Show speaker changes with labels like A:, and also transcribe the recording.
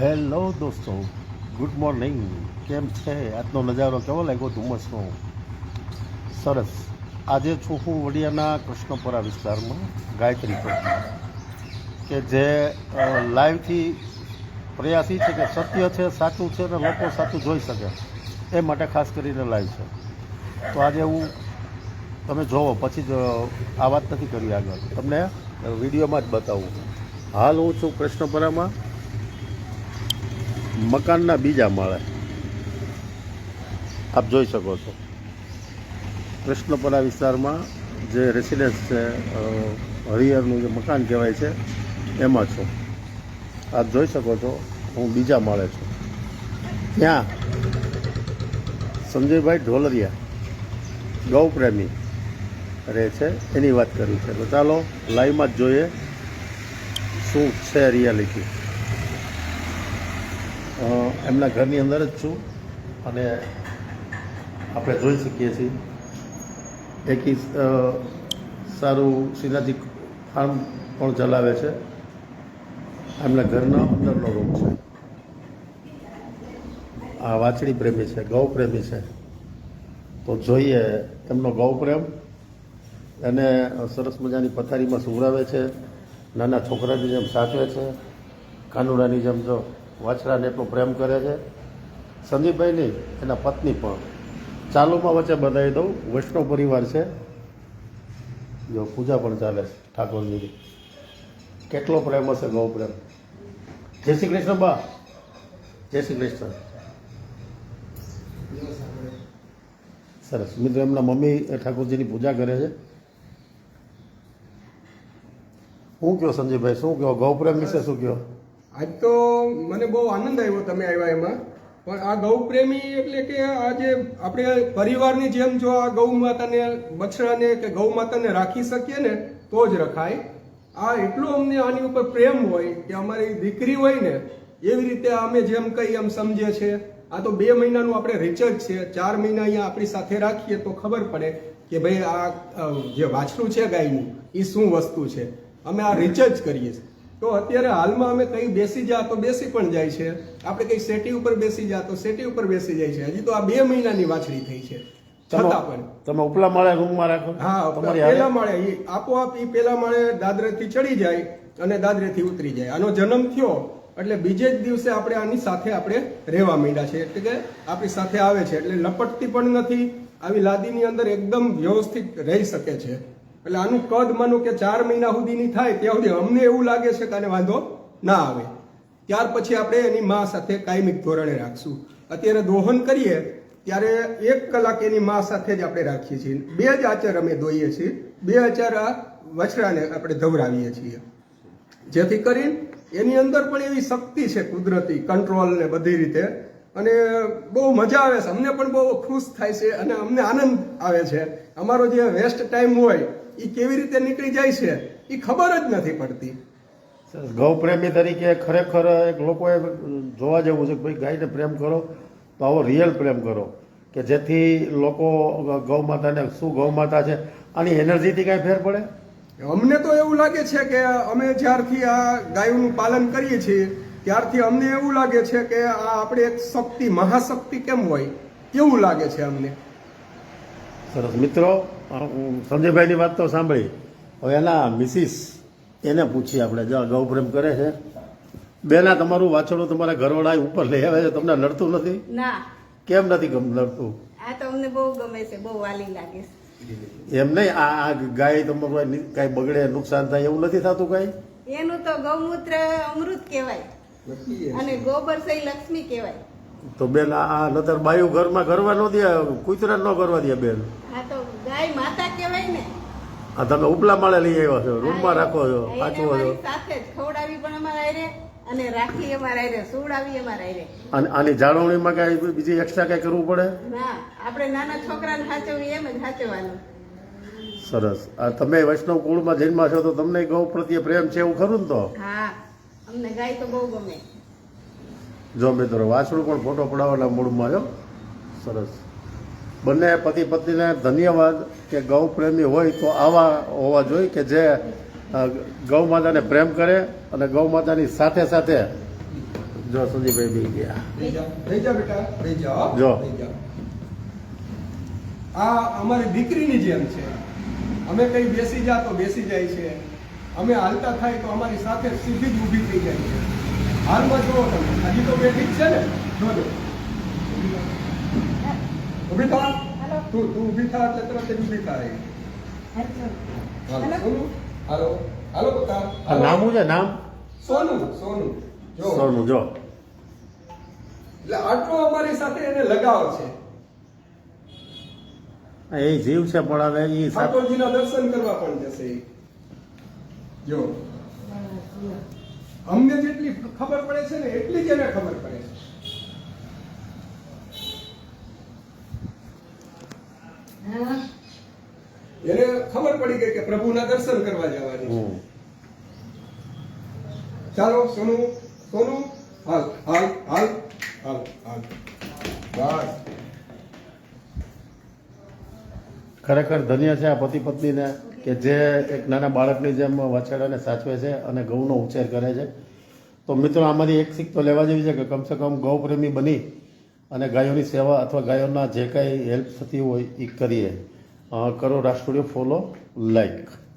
A: Hello દોસ્તો, good morning. કેમ છે? આજનો નજારો કેવો લાગ્યો ધુમ્મસનો? સરસ. આજે છું હું વડિયાના કૃષ્ણપુરા વિસ્તારમાં, ગાયત્રી ચોકમાં કે જે લાઈવથી પ્રયાસ છે કે સત્ય છે, સાચું છે અને લોકો સાચું જોઈ શકે. એ માટે ખાસ કરીને લાઈવ છે. તો આજે હું તમે જોવો, પછી જ આ વાત નથી કરી આગળ. તમને વિડીયોમાં જ બતાવું. હાલ હું છું કૃષ્ણપુરામાં. મકાનના બીજા માળે. આપ જોઈ શકો છો. કૃષ્ણપરા વિસ્તારમાં જે રેસિડેન્સ છે અ, હરિહરનું જે મકાન કહેવાય છે એમાં છું. આપ જોઈ શકો છો હું બીજા માળે છું. ત્યાં સંજયભાઈ ઢોલરિયા ગૌપ્રેમી રહે છે એની વાત કરી છે. તો ચાલો લાઈવમાં જ જોઈએ શું છે રિયાલિટી એમના ઘરની અંદર જ છું અને આપણે જોઈ શકીએ છીએ. એક સારું શ્રીનાથજી ફાર્મ પણ ચલાવે છે. એમના ઘરના અંદરનો રૂમ છે. આ વાછડી પ્રેમી છે, ગૌ પ્રેમી છે. તો જોઈએ એમનો ગૌ પ્રેમ. એને સરસ મજાની પથારીમાં સુવડાવે છે. નાના છોકરાની જેમ સાચવે છે. કાનુડાની જેમ જો વાછરાને એટલો પ્રેમ કરે છે. સંદીપભાઈ એના પત્ની પણ. ચાલુમાં વચ્ચે બધાઈ દઉં. વૈષ્ણવ પરિવાર છે. જો પૂજા પણ ચાલે છે ઠાકોરજીની. કેટલો પ્રેમ હશે ગૌ પ્રેમ. જય શ્રી કૃષ્ણ બા. જય શ્રી કૃષ્ણ. સરસ. મિત્રો, એમના મમ્મી ઠાકોરજીની પૂજા કરે છે. શું કહો સંજયભાઈ શું કહો ગૌ પ્રેમ વિશે શું કહો
B: આજ તો મને બહુ આનંદ આવ્યો તમે આવ્યા એમાં. પણ આ ગૌ પ્રેમી એટલે કે આ જે આપણે પરિવારની જેમ જો આ ગૌ માતાને, બછડાને કે ગૌ માતાને રાખી શકીએ ને, તો જ રખાય. આ એટલો અમને આની ઉપર પ્રેમ હોય કે અમારી દીકરી હોય ને, એવી રીતે અમે જેમ કઈ એમ સમજીએ છીએ. આ તો બે મહિનાનું આપણે રિચાર્જ છે. ચાર મહિના અહીંયા આપણી સાથે રાખીએ તો ખબર પડે કે ભાઈ આ જે વાછરું છે ગાયનું એ શું વસ્તુ છે? અમે આ રિચાર્જ કરીએ છીએ. તો અત્યારે હાલમાં અમે કઈ બેસી જા તો બેસી પણ જાય છે. આપણે કઈ સેટી ઉપર બેસી જા તો સેટી ઉપર બેસી જાય છે. હજી તો આ બે મહિનાની વાછડી થઈ છે. છતાં પણ.
A: તમે ઉપલા માળે રૂમમાં રાખો.
B: હા પેલા માળે આપોઆપ એ પેલા માળે દાદરેથી ચડી જાય અને દાદરેથી ઉતરી જાય. આનો જન્મ થયો એટલે બીજે જ દિવસે આપણે આની સાથે આપણે રહેવા માંડ્યા છે. એટલે કે આપણી સાથે આવે છે. એટલે લપટતી પણ નથી. આવી લાદીની અંદર એકદમ વ્યવસ્થિત રહી શકે છે. એટલે આનું કદ માનો કે ચાર મહિના સુધીની થાય ત્યાં સુધી અમને એવું લાગે છે કે આને વાંધો ના આવે. ત્યાર પછી આપણે એની મા સાથે કાયમિક ધોરણે રાખશું. અત્યારે દોહન કરીએ, ત્યારે એક કલાક એની મા સાથે જ આપણે રાખીએ છીએ. બે જ આચાર અમે દોઈએ છીએ. બે આચાર આ વછરાને આપણે ધવરાવીએ છીએ. જેથી કરીને એની અંદર પણ એવી શક્તિ છે કુદરતી કંટ્રોલ ને બધી રીતે. અને બહુ મજા આવે છે. અમને પણ બહુ ખુશ થાય છે અને અમને આનંદ આવે છે. અમારો જે વેસ્ટ ટાઈમ હોય એ કેવી રીતે નીકળી જાય છે એ ખબર જ નથી પડતી.
A: ગૌ પ્રેમી તરીકે ખરેખર એક લોકોએ જોવા જેવું છે કે ભાઈ ગાયને પ્રેમ કરો તો આવો રિયલ પ્રેમ કરો કે જેથી લોકો ગૌ માતાને શું ગૌ માતા છે આની એનર્જીથી કાંઈ ફેર પડે?
B: અમને તો એવું લાગે છે કે અમે જ્યારથી આ ગાયોનું પાલન કરીએ છીએ ત્યારથી અમને એવું લાગે છે કે આ આપણે એક શક્તિ મહાશક્તિ કેમ હોય? એવું લાગે છે અમને.
A: સરસ. મિત્રો સંજયભાઈની વાત તો સાંભળી. હવે એના મિસિસ એને પૂછીએ આપણે જો ગૌ પ્રેમ કરે છે બેના તમારું વાછરડું તમારા ઘરવાળા ઉપર લઈ આવે છે તમને નડતું નથી?
C: ના.
A: કેમ નથી ગમ- નડતું?
C: આ તમને બહુ ગમે છે બહુ વાલી લાગે છે.
A: એમ નહીં આ આ ગાય તમારું કાંઈ બગડે નુકસાન થાય એવું નથી થતું કાંઈ?
C: એનું તો ગૌમૂત્ર અમૃત કહેવાય. અને ગોબર સહી લક્ષ્મી કહેવાય.
A: તો બેન આ નતર બાયું ઘરમાં ગરવા ન દે કૂતરા ન કરવા દે બેન.
C: આ તો ગાય માતા કહેવાય ને.
A: આ તમે ઉપલા માળે લઈ આવ્યા છો રૂમમાં રાખો છો સાચવો છો
C: સાથે જ ખવડાવી પણ અમારા અને રાખી અમારા હારે સુવડાવી અમારા હારે
A: અને આની જાળવણીમાં કાંઈ બીજી એક્સ્ટ્રા કાંઈ કરવું પડે?
C: ના આપણે નાના છોકરાને સાચવીએ એમ જ સાચવવાનું
A: સરસ. આ તમે વૈષ્ણવ કુળમાં જન્મા છો તો તમને ગૌ પ્રત્યે પ્રેમ છે એવું ખરું ને તો?
C: હા અમને ગાય તો બહુ ગમે.
A: જો મિત્રો વાછડું પણ ફોટો પડાવવાના મૂળમાં જો સરસ. બંને પતિ પત્નીને ધન્યવાદ કે ગૌ પ્રેમી હોય તો આવા હોવા જોઈએ કે જે ગૌ માતાને પ્રેમ કરે અને ગૌ માતાની સાથે સાથે જો સુધીભાઈ બી ગયા.
B: જો. આ અમારી દીકરીની જેમ છે. અમે કઈ બેસી જા તો બેસી જાય છે. અમે હાલતા થાય તો અમારી સાથે સીધી જ ઊભી થઈ જાય છે. હાલમાં જોવો તમે. હજી તો બેઠી છે ને? જોજો ઊભી થા. તું તું ઊભી થા એટલે તરત જ ઊભી થાય. હાલો. સોનું? હાલો. હાલો બકા.
A: આ નામ છે? નામ?
B: સોનું સોનું. જો.
A: સોનું જો.
B: એટલે આટલો અમારી સાથે એને લગાવ છે.
A: આ એ જીવ છે પણ હવે એ
B: ઠાકોરજીના દર્શન કરવા પણ જશે. જો. અમને જેટલી ખબર પડે છે ને એટલી જ એને ખબર પડે છે. એને ખબર પડી ગઈ કે પ્રભુના દર્શન કરવા જવાની ચાલો સોનુ સોનું હાલ હાલ હાલ હાલ હાલ. બસ.
A: ખરેખર ધન્ય છે આ પતિ પત્નીને કે જે એક નાના બાળકની જેમ વાછરડાને સાચવે છે અને ગૌનો ઉછેર કરે છે. તો મિત્રો, આમાંથી એક શીખ તો લેવા જેવી છે કે કમસે કમ ગૌ પ્રેમી બની અને ગાયોની સેવા અથવા ગાયોના જે કાંઈ હેલ્પ થતી હોય એ કરીએ. કરો રાષ્ટ્રીય ફોલો, લાઈક.